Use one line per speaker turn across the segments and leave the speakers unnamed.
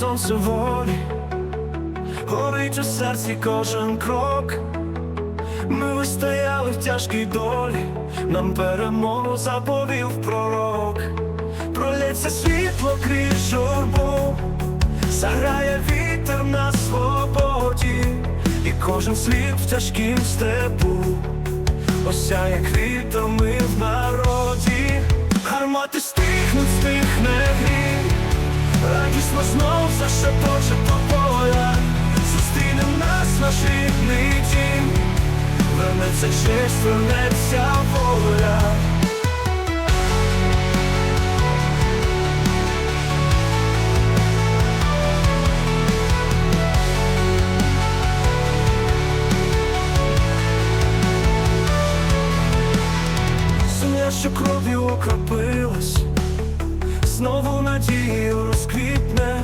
сонце волі, горить у серці кожен крок. Ми вистояли в тяжкій долі, нам перемогу заповів пророк, пролється світло крізь журбу, заграє вітер на свободі, і кожен слід в тяжкім степу, осяє квітами в народі, гармати стихнуть, стихне грім, радісно знов зашепоче поля, зустріне нас наш рідний дім. Вернеться честь, вернеться воля. Земля, що кров'ю окропилась, знову надією розквітне,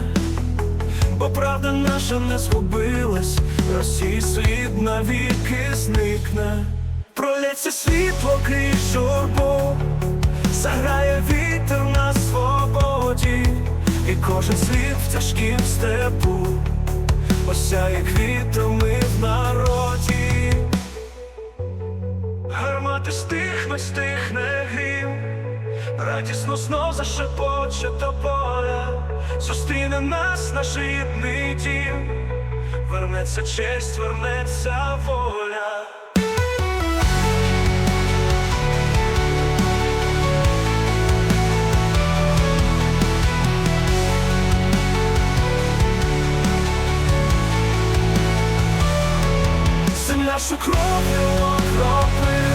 бо правда наша не згубилась, Росії слід навіки зникне, пролється світло крізь журбу, заграє вітер на свободі, і кожен слід в тяжкім степу, осяє квітами в народі. Гармати стихне, стихне грім, радісно знов зашепоче до поля, зустріне нас наш рідний дім, вернеться честь, вернеться воля. Земля, що кров'ю окропилась,